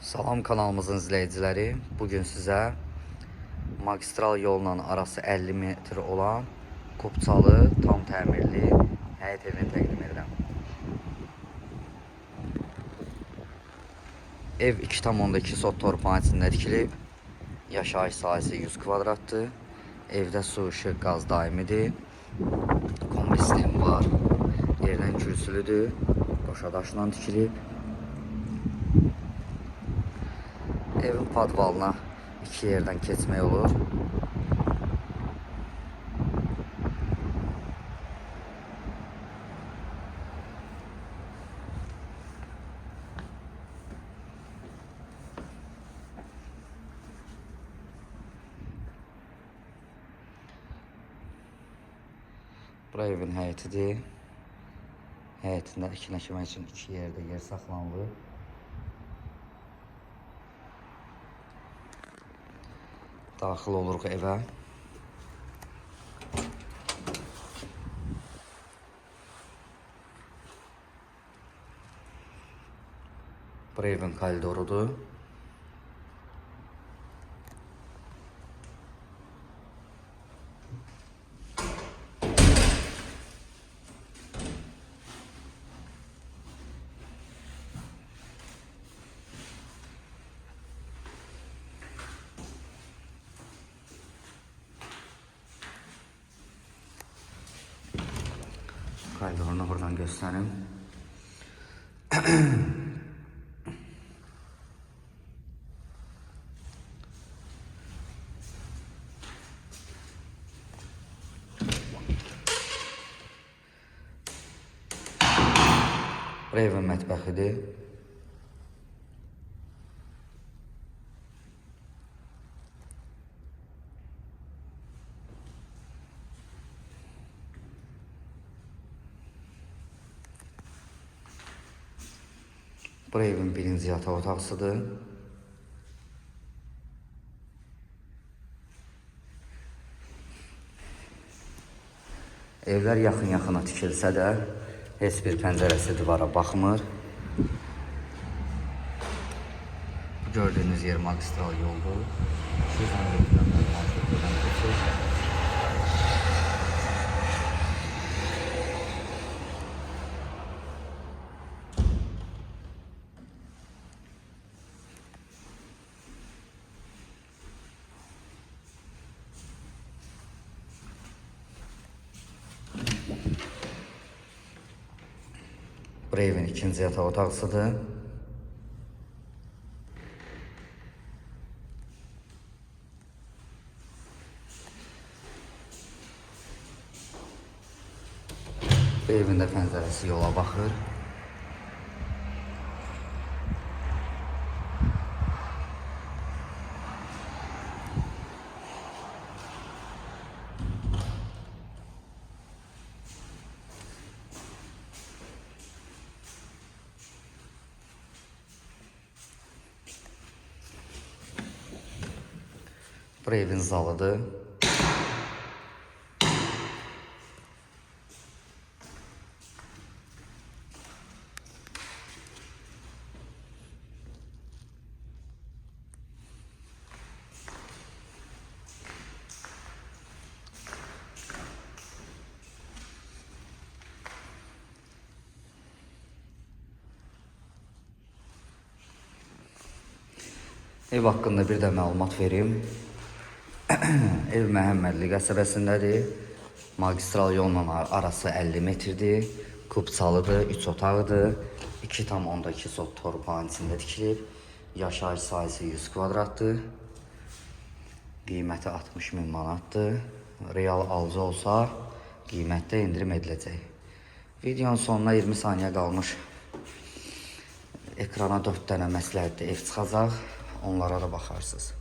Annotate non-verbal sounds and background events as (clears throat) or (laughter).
Salam kanalımızın izləyiciləri. Bugün sizə magistral yolla arası 50 metr olan Qubçalı tam təmirli həyət evini təqdim edirəm. Ev 2,2 sot torpağın içində tikilib. Yaşayış sahəsi 100 kvadratdır. Evdə su, işıq, qaz daimidir. Kombi sistemi var. Yerdən kürsülüdür. Qoşa daşla tikilib. Evin padvalına iki yerden keçmək olur. Bura evin həyətidir. Həyətində əkin əkmək üçün iki yerdə yer saxlanılır. Daxil oluruq evə. Bura evin koridorudur. Koridorunu buradan göstereyim. Buraya evin mətbəxidir. Bura evin birinci yataq otağısıdır. Evlər yaxın-yaxına tikilsə də heç bir pəncərəsi divara baxmır. Bu gördüyünüz yer magistral yoldur. 214 Bura evin ikinci yataq otağısıdır. Bu evin də pəncərəsi yola baxır. Bura evin zalıdır. Ev haqqında bir də məlumat verim. (clears throat) Ev Məhəmmədli qəsəbəsindədir. Magistral yolla arası 50 metrdir. Kubçalıdır, 3 otaqdır. 2,2 sot torpağın içində tikilib. Yaşayış sahəsi 100 kvadratdır. Qiyməti 60 min manatdır. Real alıcı olsa qiymətdə indirim ediləcək. Videonun sonuna 20 saniyə qalmış. Ekrana 4 dənə məsləhətli ev çıxacaq. Onlara da baxarsınız.